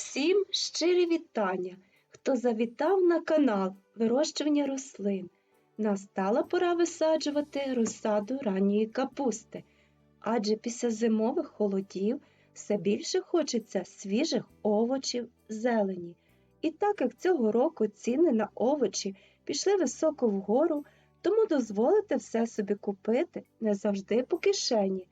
Всім щирі вітання, хто завітав на канал вирощування рослин. Настала пора висаджувати розсаду ранньої капусти, адже після зимових холодів все більше хочеться свіжих овочів, зелені. І так як цього року ціни на овочі пішли високо вгору, тому дозволити все собі купити не завжди по кишені.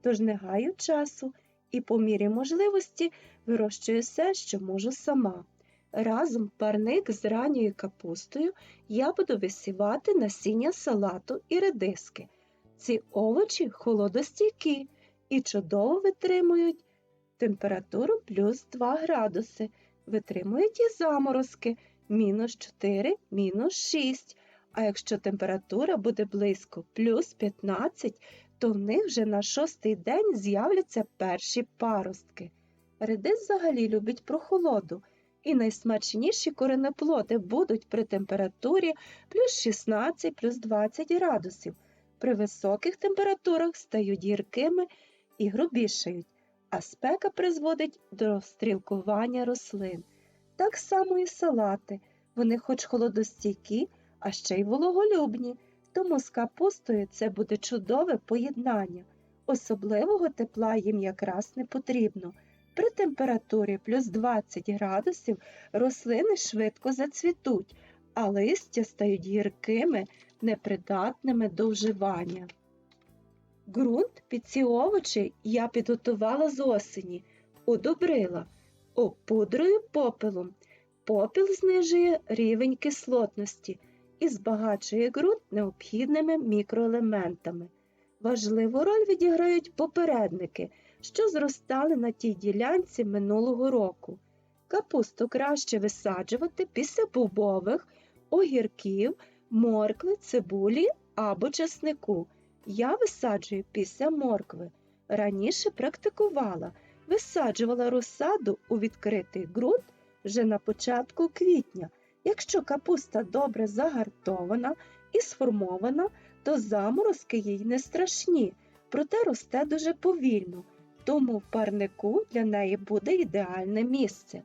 Тож не гаю часу і по мірі можливості вирощую все, що можу сама. Разом парник з ранньою капустою я буду висівати насіння салату і редиски. Ці овочі холодостійкі і чудово витримують температуру плюс 2 градуси, витримують і заморозки мінус 4, мінус 6. А якщо температура буде близько плюс 15, то в них вже на шостий день з'являться перші паростки. Редис взагалі любить прохолоду, і найсмачніші коренеплоди будуть при температурі плюс 16 плюс 20 градусів. При високих температурах стають гіркими і грубішають, а спека призводить до розстрілкування рослин. Так само і салати, вони хоч холодостійкі, а ще й вологолюбні, тому з капустою це буде чудове поєднання. Особливого тепла їм якраз не потрібно. При температурі плюс 20 градусів рослини швидко зацвітуть, а листя стають гіркими, непридатними до вживання. Ґрунт під ці овочі я підготувала з осені, удобрила опудрою попелом. Попіл знижує рівень кислотності і збагачує ґрунт необхідними мікроелементами. Важливу роль відіграють попередники, що зростали на тій ділянці минулого року. Капусту краще висаджувати після бобових, огірків, моркви, цибулі або чеснику. Я висаджую після моркви. Раніше практикувала, висаджувала розсаду у відкритий ґрунт вже на початку квітня. Якщо капуста добре загартована і сформована, то заморозки їй не страшні, проте росте дуже повільно, тому в парнику для неї буде ідеальне місце.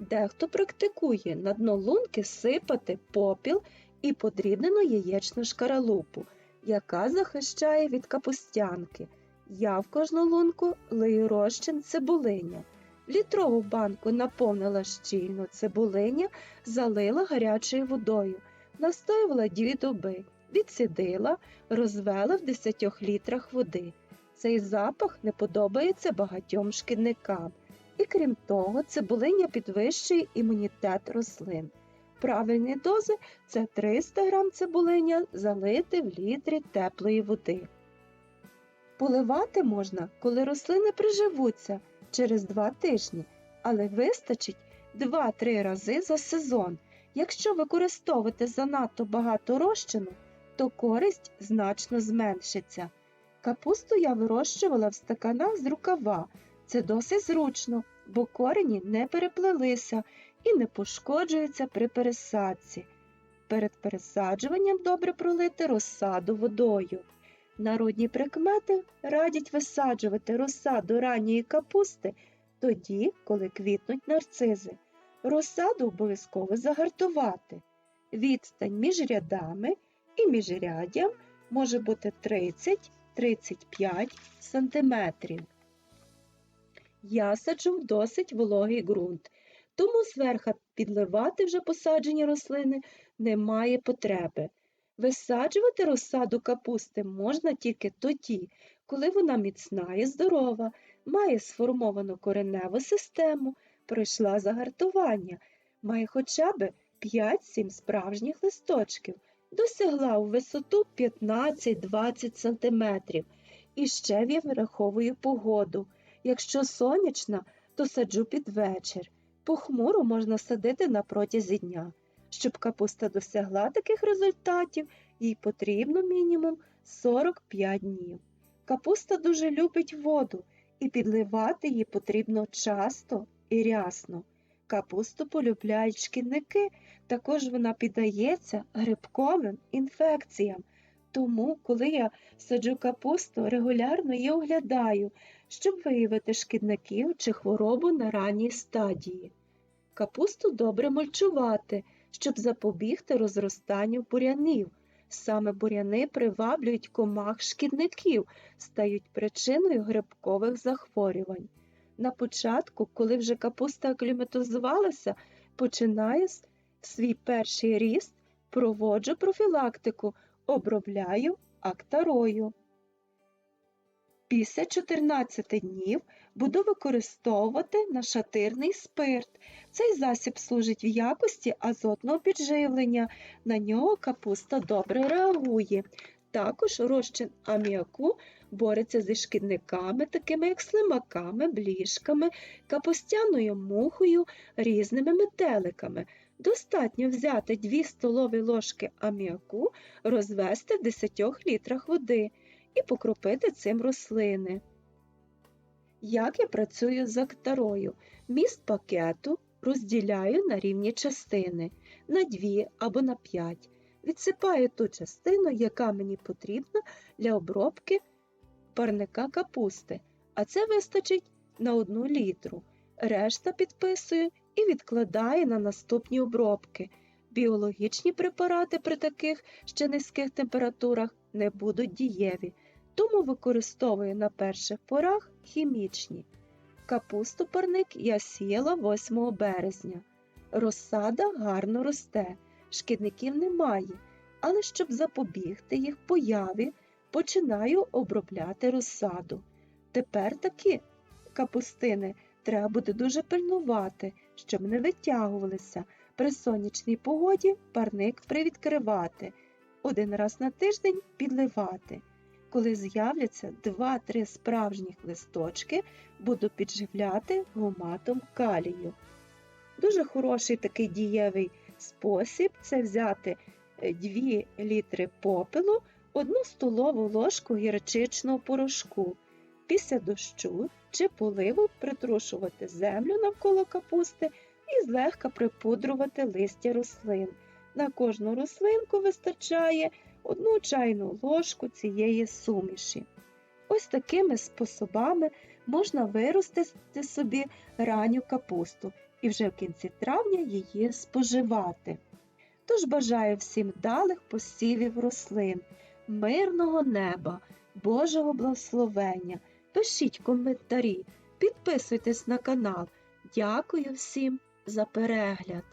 Дехто практикує на дно лунки сипати попіл і подрібнену яєчну шкаралупу, яка захищає від капустянки. Я в кожну лунку лию розчин цибулиня. Літрову банку наповнила щільно цибулиня, залила гарячою водою, настоювала дві доби, відсідила, розвела в 10 літрах води. Цей запах не подобається багатьом шкідникам. І крім того, цибулиня підвищує імунітет рослин. Правильні дози це 300 г цибулиня залити в літрі теплої води. Поливати можна, коли рослини приживуться через 2 тижні, але вистачить 2-3 рази за сезон. Якщо використовувати занадто багато розчину, то користь значно зменшиться. Капусту я вирощувала в стаканах з рукава. Це досить зручно, бо корені не переплелися і не пошкоджуються при пересадці. Перед пересаджуванням добре пролити розсаду водою. Народні прикмети радять висаджувати розсаду ранньої капусти тоді, коли квітнуть нарцизи. Розсаду обов'язково загартувати. Відстань між рядами і міжряддям може бути 30-35 см. Я саджу в досить вологий ґрунт, тому зверха підливати вже посаджені рослини немає потреби. Висаджувати розсаду капусти можна тільки тоді, коли вона міцна і здорова, має сформовану кореневу систему, пройшла загартування, має хоча б 5-7 справжніх листочків, досягла у висоту 15-20 см. І ще я вираховую погоду. Якщо сонячна, то саджу під вечір. Похмуру можна садити на протязі дня. Щоб капуста досягла таких результатів, їй потрібно мінімум 45 днів. Капуста дуже любить воду, і підливати її потрібно часто і рясно. Капусту полюбляють шкідники, також вона піддається грибковим інфекціям, Тому, коли я саджу капусту, регулярно її оглядаю, щоб виявити шкідників чи хворобу на ранній стадії. Капусту добре мульчувати, щоб запобігти розростанню бурянів. Саме буряни приваблюють комах шкідників, стають причиною грибкових захворювань. На початку, коли вже капуста акліматизувалася, починає свій перший ріст, проводжу профілактику, обробляю актарою. Після 14 днів буду використовувати нашатирний спирт. Цей засіб служить в якості азотного підживлення. На нього капуста добре реагує. Також розчин аміаку бореться зі шкідниками, такими як слимаками, бліжками, капустяною мухою, різними метеликами. Достатньо взяти 2 столові ложки аміаку, розвести в 10 літрах води і покропити цим рослини. Як я працюю з актарою? Міст пакету розділяю на рівні частини на 2 або на 5. Відсипаю ту частину, яка мені потрібна для обробки парника капусти, а це вистачить на 1 літру. Решта підписую і відкладаю на наступні обробки. Біологічні препарати при таких ще низьких температурах не будуть дієві, тому використовую на перших порах хімічні. Капусту парник я сіяла 8 березня. Розсада гарно росте, шкідників немає, але щоб запобігти їх появі, починаю обробляти розсаду. Тепер такі капустини треба буде дуже пильнувати, щоб не витягувалися. При сонячній погоді парник привідкривати, один раз на тиждень підливати. Коли з'являться 2-3 справжніх листочки, буду підживляти гуматом калію. Дуже хороший такий дієвий спосіб це взяти 2 літри попелу, 1 столову ложку гірчичного порошку. Після дощу чи поливу притрушувати землю навколо капусти і злегка припудрувати листя рослин. На кожну рослинку вистачає одну чайну ложку цієї суміші. Ось такими способами можна виростити собі ранню капусту і вже в кінці травня її споживати. Тож бажаю всім вдалих посівів рослин, мирного неба, Божого благословення. Пишіть коментарі, підписуйтесь на канал. Дякую всім за перегляд!